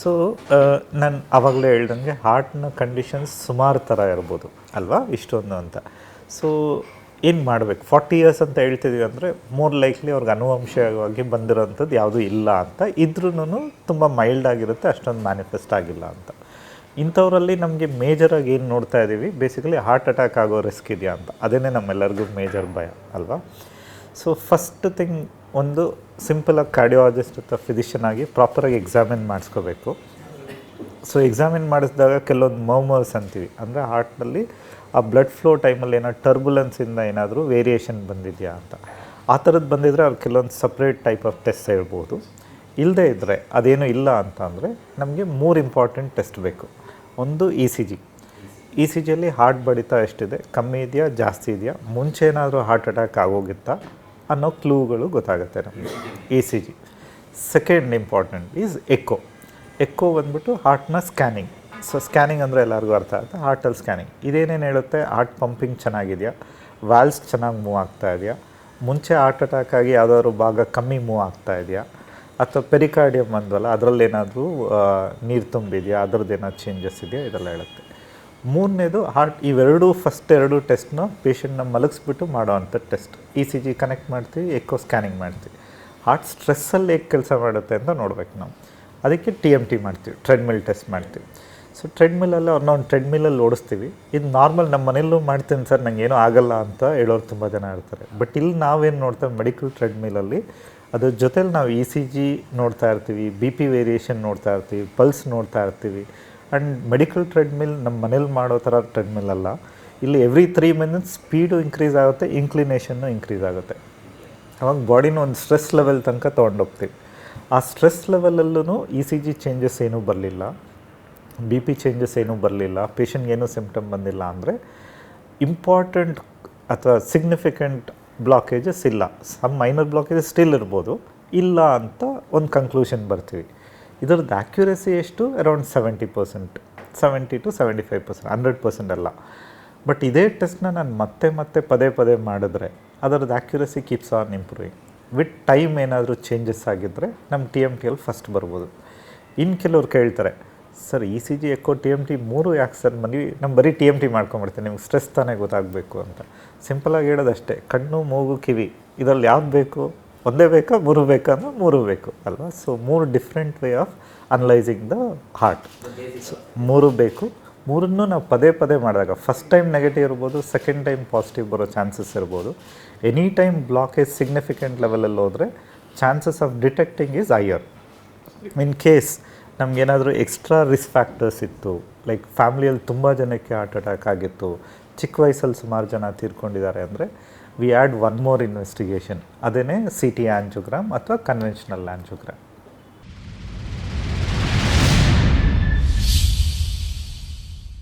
So ನಾನು ಆವಾಗಲೇ ಹೇಳ್ದಂಗೆ ಹಾರ್ಟ್ನ ಕಂಡೀಷನ್ಸ್ ಸುಮಾರು ಥರ ಇರ್ಬೋದು, ಅಲ್ವಾ? ಇಷ್ಟೊಂದು ಅಂತ. ಸೊ ಏನು ಮಾಡಬೇಕು? ಫಾರ್ಟಿ ಇಯರ್ಸ್ ಅಂತ ಹೇಳ್ತಿದ್ದೀವಿ ಅಂದರೆ ಮೋರ್ ಲೈಕ್ಲಿ ಅವ್ರಿಗೆ ಅನುವಂಶವಾಗಿ ಬಂದಿರೋಂಥದ್ದು ಯಾವುದೂ ಇಲ್ಲ ಅಂತ. ಇದ್ರೂ ತುಂಬ ಮೈಲ್ಡ್ ಆಗಿರುತ್ತೆ, ಅಷ್ಟೊಂದು ಮ್ಯಾನಿಫೆಸ್ಟ್ ಆಗಿಲ್ಲ ಅಂತ. ಇಂಥವರಲ್ಲಿ ನಮಗೆ ಮೇಜರಾಗಿ ಏನು ನೋಡ್ತಾ ಇದ್ದೀವಿ ಬೇಸಿಕಲಿ ಹಾರ್ಟ್ ಅಟ್ಯಾಕ್ ಆಗೋ ರಿಸ್ಕ್ ಇದೆಯಾ ಅಂತ. ಅದೇನೇ ನಮ್ಮೆಲ್ಲರಿಗೂ ಮೇಜರ್ ಭಯ, ಅಲ್ವಾ? ಸೊ ಫಸ್ಟ್ ಥಿಂಗ್ ಒಂದು ಸಿಂಪಲಾಗಿ ಕಾರ್ಡಿಯಾಲಜಿಸ್ಟ್ ಅಥವಾ ಫಿಸಿಷಿಯನ್ ಆಗಿ ಪ್ರಾಪರಾಗಿ ಎಕ್ಸಾಮಿನ್ ಮಾಡಿಸ್ಕೋಬೇಕು. ಸೊ ಎಕ್ಸಾಮಿನ್ ಮಾಡಿಸಿದಾಗ ಕೆಲವೊಂದು ಮೌಮರ್ಸ್ ಅಂತೀವಿ. ಅಂದರೆ ಹಾರ್ಟ್ನಲ್ಲಿ ಆ ಬ್ಲಡ್ ಫ್ಲೋ ಟೈಮಲ್ಲಿ ಏನೋ ಟರ್ಬುಲೆನ್ಸಿಂದ ಏನಾದರೂ ವೇರಿಯೇಷನ್ ಬಂದಿದೆಯಾ ಅಂತ. ಆ ಥರದ್ದು ಬಂದಿದ್ದರೆ ಅವ್ರು ಕೆಲವೊಂದು ಸಪ್ರೇಟ್ ಟೈಪ್ ಆಫ್ ಟೆಸ್ಟ್ ಹೇಳ್ಬೋದು. ಇಲ್ಲದೇ ಇದ್ದರೆ ಅದೇನು ಇಲ್ಲ ಅಂತ ಅಂದರೆ ನಮಗೆ ಮೂರು ಇಂಪಾರ್ಟೆಂಟ್ ಟೆಸ್ಟ್ ಬೇಕು. ಒಂದು E C G E C ಜಿಯಲ್ಲಿ ಹಾರ್ಟ್ ಬಡಿತ ಎಷ್ಟಿದೆ? ಕಮ್ಮಿ ಇದೆಯಾ? ಜಾಸ್ತಿ ಇದೆಯಾ? ಮುಂಚೆ ಏನಾದರೂ ಹಾರ್ಟ್ ಅಟ್ಯಾಕ್ ಆಗೋಗಿತ್ತಾ? ಅನ್ನೋ ಕ್ಲೂಗಳು ಗೊತ್ತಾಗುತ್ತೆ ನಮಗೆ. E C G second important is echo echo ಬಂದ್ಬಿಟ್ಟು ಹಾರ್ಟ್ನ ಸ್ಕ್ಯಾನಿಂಗ್ ಸೊ ಸ್ಕ್ಯಾನಿಂಗ್ ಅಂದರೆ ಎಲ್ಲರಿಗೂ ಅರ್ಥ ಆಗುತ್ತೆ. ಹಾರ್ಟಲ್ಲಿ ಸ್ಕ್ಯಾನಿಂಗ್ ಇದೇನೇನು ಹೇಳುತ್ತೆ? ಹಾರ್ಟ್ ಪಂಪಿಂಗ್ ಚೆನ್ನಾಗಿದೆಯಾ? ವ್ಯಾಲ್ಸ್ ಚೆನ್ನಾಗಿ ಮೂವ್ ಆಗ್ತಾ ಇದೆಯಾ? ಮುಂಚೆ ಹಾರ್ಟ್ ಅಟ್ಯಾಕ್ ಆಗಿ ಯಾವುದಾದ್ರು ಭಾಗ ಕಮ್ಮಿ ಮೂವ್ ಆಗ್ತಾ ಇದೆಯಾ? ಅಥವಾ ಪೆರಿಕಾರ್ಡಿಯಮ್ ಅಂದ್ವಲ್ಲ ಅದರಲ್ಲೇನಾದರೂ ನೀರು ತುಂಬಿದೆಯಾ? ಅದರದ್ದು ಏನಾದ್ರು ಚೇಂಜಸ್ ಇದೆಯಾ? ಇದೆಲ್ಲ ಹೇಳುತ್ತೆ. ಮೂರನೇದು ಹಾರ್ಟ್ ಇವೆರಡೂ ಫಸ್ಟ್ ಎರಡು ಟೆಸ್ಟ್ನ ಪೇಷಂಟ್ನ ಮಲಗಿಸ್ಬಿಟ್ಟು ಮಾಡೋವಂಥ test E C G connect ಮಾಡ್ತೀವಿ ಎಕೋ ಸ್ಕ್ಯಾನಿಂಗ್ ಮಾಡ್ತೀವಿ. ಹಾರ್ಟ್ ಸ್ಟ್ರೆಸ್ಸಲ್ಲಿ ಹೇಗೆ ಕೆಲಸ ಮಾಡುತ್ತೆ ಅಂತ ನೋಡ್ಬೇಕು ನಾವು. ಅದಕ್ಕೆ ಟಿ ಎಂ ಟಿ ಮಾಡ್ತೀವಿ ಟ್ರೆಡ್ಮಿಲ್ ಟೆಸ್ಟ್ ಮಾಡ್ತೀವಿ. ಸೊ ಟ್ರೆಡ್ಮಿಲಲ್ಲಿ ಅವ್ರನ್ನ ಒಂದು ಟ್ರೆಡ್ಮಿಲಲ್ಲಿ ಓಡಿಸ್ತೀವಿ. ಇದು ನಾರ್ಮಲ್ ನಮ್ಮ ಮನೆಯಲ್ಲೂ ಮಾಡ್ತೀನಿ ಸರ್, ನಂಗೆ ಏನೂ ಆಗಲ್ಲ ಅಂತ ಹೇಳೋರು ತುಂಬ ಜನ ಇರ್ತಾರೆ. ಬಟ್ ಇಲ್ಲಿ ನಾವೇನು ನೋಡ್ತೇವೆ ಮೆಡಿಕಲ್ ಟ್ರೆಡ್ಮಿಲಲ್ಲಿ ಅದ್ರ ಜೊತೇಲಿ ನಾವು ಇ ಸಿ ಜಿ ನೋಡ್ತಾ ಇರ್ತೀವಿ ಬಿ ಪಿ ವೇರಿಯೇಷನ್ ನೋಡ್ತಾ ಇರ್ತೀವಿ ಪಲ್ಸ್ ನೋಡ್ತಾ ಇರ್ತೀವಿ. ಆ್ಯಂಡ್ ಮೆಡಿಕಲ್ ಟ್ರೆಡ್ಮಿಲ್ ನಮ್ಮ ಮನೇಲಿ ಮಾಡೋ ಥರ ಟ್ರೆಡ್ಮಿಲ್ ಅಲ್ಲ. ಇಲ್ಲಿ every three minutes speed increase ಆಗುತ್ತೆ ಇನ್ಕ್ಲಿನೇಷನ್ನು ಇನ್ಕ್ರೀಸ್ ಆಗುತ್ತೆ. ಅವಾಗ ಬಾಡಿನ ಒಂದು ಸ್ಟ್ರೆಸ್ ಲೆವೆಲ್ ತನಕ ತೊಗೊಂಡೋಗ್ತೀವಿ. ಆ ಸ್ಟ್ರೆಸ್ ಲೆವೆಲಲ್ಲೂ ಇ ಸಿ ಜಿ ಚೇಂಜಸ್ ಏನೂ ಬರಲಿಲ್ಲ. ಬಿ ಪಿ ಚೇಂಜಸ್ ಏನೂ ಬರಲಿಲ್ಲ. ಪೇಷಂಟ್ಗೆ ಏನೂ ಸಿಂಪ್ಟಮ್ ಬಂದಿಲ್ಲ ಅಂದರೆ ಇಂಪಾರ್ಟೆಂಟ್ ಅಥವಾ ಸಿಗ್ನಿಫಿಕೆಂಟ್ ಬ್ಲಾಕೇಜಸ್ ಇಲ್ಲ. ಸಮ್ ಮೈನರ್ ಬ್ಲಾಕೇಜಸ್ ಸ್ಟಿಲ್ ಇರ್ಬೋದು. ಇಲ್ಲ ಅಂತ ಒಂದು ಕನ್ಕ್ಲೂಷನ್ ಬರ್ತೀವಿ. ಇದರದ್ದು ಆ್ಯಕ್ಯುರಸಿ ಎಷ್ಟು? Around seventy percent seventy to seventy five percent hundred percent ಅಲ್ಲ. ಬಟ್ ಇದೇ ಟೆಸ್ಟ್ನ ನಾನು ಮತ್ತೆ ಮತ್ತೆ ಪದೇ ಪದೇ ಮಾಡಿದ್ರೆ ಅದರದ್ದು accuracy keeps on improving with time ಏನಾದರೂ ಚೇಂಜಸ್ ಆಗಿದ್ದರೆ ನಮ್ಮ ಟಿ ಎಂ ಟಿಯಲ್ಲಿ ಫಸ್ಟ್ ಬರ್ಬೋದು. ಇನ್ನು ಕೆಲವ್ರು ಕೇಳ್ತಾರೆ, sir E C G echo T M T ಮೂರು ಯಾಕೆ ಸರ್ ಮನೆ ನಮ್ಮ ಬರೀ ಟಿ ಎಂ ಟಿ ಮಾಡ್ಕೊಂಬಿಡ್ತೀನಿ ನಿಮ್ಗೆ ಸ್ಟ್ರೆಸ್ ತಾನೇ ಗೊತ್ತಾಗಬೇಕು ಅಂತ. ಸಿಂಪಲಾಗಿ ಹೇಳೋದಷ್ಟೇ, ಕಣ್ಣು, ಮೂಗು, ಕಿವಿ, ಇದರಲ್ಲಿ ಯಾವ್ದು ಬೇಕು? ಒಂದೇ ಬೇಕಾ, ಮೂರು ಬೇಕಾ ಅಂದ್ರೆ ಮೂರು ಬೇಕು ಅಲ್ವಾ? ಸೊ ಮೂರು different way of analysing the heart so ಮೂರು ಬೇಕು. ಮೂರನ್ನು ನಾವು ಪದೇ ಪದೇ ಮಾಡಿದಾಗ ಫಸ್ಟ್ ಟೈಮ್ ನೆಗೆಟಿವ್ ಇರ್ಬೋದು ಸೆಕೆಂಡ್ ಟೈಮ್ ಪಾಸಿಟಿವ್ ಬರೋ ಚಾನ್ಸಸ್ ಇರ್ಬೋದು. ಎನಿ ಟೈಮ್ ಬ್ಲಾಕೇಜ್ ಸಿಗ್ನಿಫಿಕೆಂಟ್ ಲೆವೆಲಲ್ಲಿ ಹೋದರೆ chances of detecting is higher in case ನಮಗೇನಾದರೂ extra risk factors ಇತ್ತು ಲೈಕ್ ಫ್ಯಾಮಿಲಿಯಲ್ಲಿ ತುಂಬ ಜನಕ್ಕೆ ಹಾರ್ಟ್ ಅಟ್ಯಾಕ್ ಆಗಿತ್ತು ಚಿಕ್ಕ ವಯಸ್ಸಲ್ಲಿ ಸುಮಾರು ಜನ ತೀರ್ಕೊಂಡಿದ್ದಾರೆ ಅಂದರೆ we add one more investigation ಅದೇ ಸಿ ಟಿ ಆ್ಯಂಜೋಗ್ರಾಮ್ ಅಥವಾ ಕನ್ವೆನ್ಷನಲ್ ಆ್ಯಂಜೋಗ್ರಾಮ್